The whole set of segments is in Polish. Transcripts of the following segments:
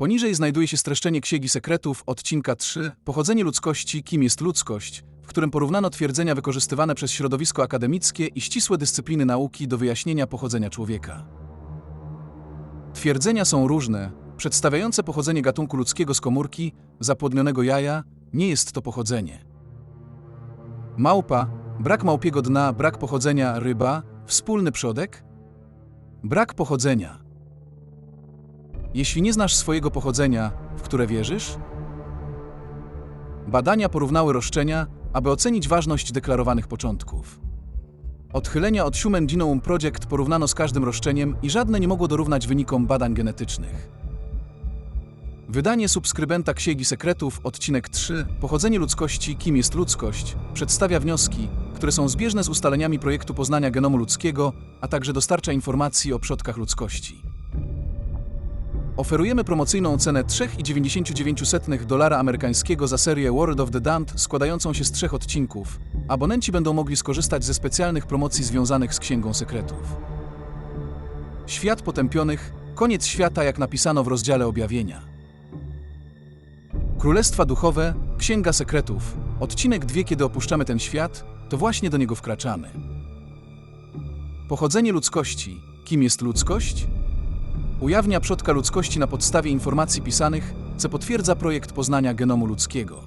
Poniżej znajduje się streszczenie Księgi Sekretów, odcinka 3, Pochodzenie ludzkości, kim jest ludzkość, w którym porównano twierdzenia wykorzystywane przez środowisko akademickie i ścisłe dyscypliny nauki do wyjaśnienia pochodzenia człowieka. Twierdzenia są różne, przedstawiające pochodzenie gatunku ludzkiego z komórki, zapłodnionego jaja, nie jest to pochodzenie. Małpa, brak małpiego dna, brak pochodzenia, ryba, wspólny przodek? Brak pochodzenia. Jeśli nie znasz swojego pochodzenia, w które wierzysz? Badania porównały roszczenia, aby ocenić ważność deklarowanych początków. Odchylenia od Human Genome Project porównano z każdym roszczeniem i żadne nie mogło dorównać wynikom badań genetycznych. Wydanie subskrybenta Księgi Sekretów, odcinek 3, Pochodzenie ludzkości, kim jest ludzkość, przedstawia wnioski, które są zbieżne z ustaleniami projektu poznania genomu ludzkiego, a także dostarcza informacji o przodkach ludzkości. Oferujemy promocyjną cenę 3,99 dolara amerykańskiego za serię World of the Damned składającą się z trzech odcinków. Abonenci będą mogli skorzystać ze specjalnych promocji związanych z Księgą Sekretów. Świat potępionych, koniec świata jak napisano w rozdziale objawienia. Królestwa Duchowe, Księga Sekretów, odcinek 2 Kiedy opuszczamy ten świat, to właśnie do niego wkraczamy. Pochodzenie ludzkości. Kim jest ludzkość? Ujawnia przodka ludzkości na podstawie informacji pisanych, co potwierdza projekt poznania genomu ludzkiego.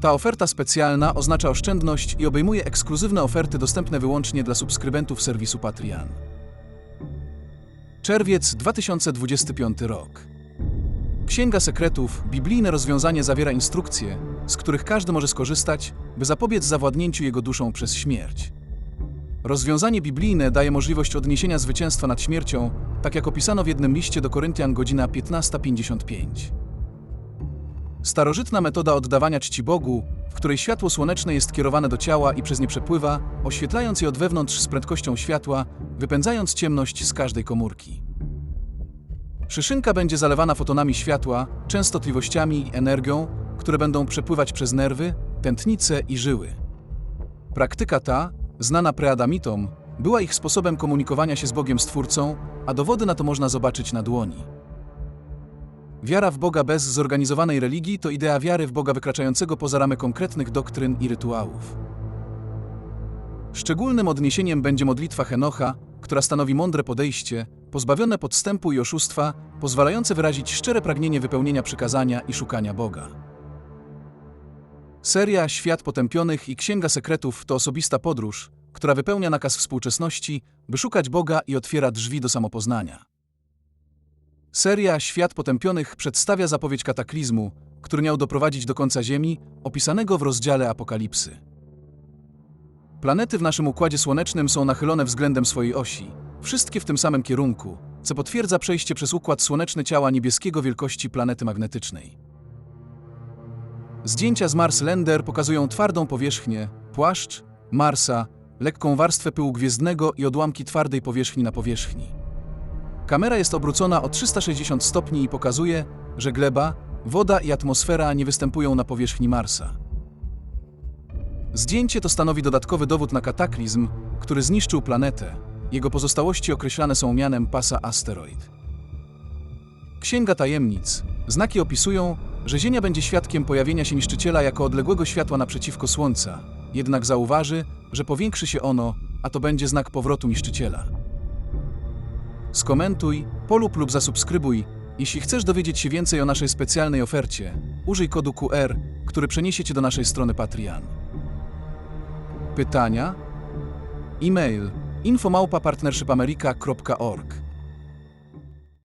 Ta oferta specjalna oznacza oszczędność i obejmuje ekskluzywne oferty dostępne wyłącznie dla subskrybentów serwisu Patreon. Czerwiec 2025 rok. Księga Sekretów, biblijne rozwiązanie zawiera instrukcje, z których każdy może skorzystać, by zapobiec zawładnięciu jego duszą przez śmierć. Rozwiązanie biblijne daje możliwość odniesienia zwycięstwa nad śmiercią, tak jak opisano w jednym liście do Koryntian godzina 15.55. Starożytna metoda oddawania czci Bogu, w której światło słoneczne jest kierowane do ciała i przez nie przepływa, oświetlając je od wewnątrz z prędkością światła, wypędzając ciemność z każdej komórki. Szyszynka będzie zalewana fotonami światła, częstotliwościami i energią, które będą przepływać przez nerwy, tętnice i żyły. Praktyka ta, znana preadamitom, była ich sposobem komunikowania się z Bogiem Stwórcą, a dowody na to można zobaczyć na dłoni. Wiara w Boga bez zorganizowanej religii to idea wiary w Boga wykraczającego poza ramy konkretnych doktryn i rytuałów. Szczególnym odniesieniem będzie modlitwa Henocha, która stanowi mądre podejście, pozbawione podstępu i oszustwa, pozwalające wyrazić szczere pragnienie wypełnienia przykazania i szukania Boga. Seria Świat Potępionych i Księga Sekretów to osobista podróż, która wypełnia nakaz współczesności, by szukać Boga i otwiera drzwi do samopoznania. Seria Świat Potępionych przedstawia zapowiedź kataklizmu, który miał doprowadzić do końca Ziemi, opisanego w rozdziale Apokalipsy. Planety w naszym Układzie Słonecznym są nachylone względem swojej osi, wszystkie w tym samym kierunku, co potwierdza przejście przez Układ Słoneczny ciała niebieskiego wielkości planety magnetycznej. Zdjęcia z Mars Lander pokazują twardą powierzchnię, płaszcz, Marsa, lekką warstwę pyłu gwiezdnego i odłamki twardej powierzchni na powierzchni. Kamera jest obrócona o 360 stopni i pokazuje, że gleba, woda i atmosfera nie występują na powierzchni Marsa. Zdjęcie to stanowi dodatkowy dowód na kataklizm, który zniszczył planetę. Jego pozostałości określane są mianem pasa asteroid. Księga Tajemnic. Znaki opisują, że Ziemia będzie świadkiem pojawienia się niszczyciela jako odległego światła naprzeciwko Słońca, jednak zauważy, że powiększy się ono, a to będzie znak powrotu niszczyciela. Skomentuj, polub lub zasubskrybuj, jeśli chcesz dowiedzieć się więcej o naszej specjalnej ofercie. Użyj kodu QR, który przeniesie cię do naszej strony Patreon. Pytania? E-mail infomałpa partnershipamerica.org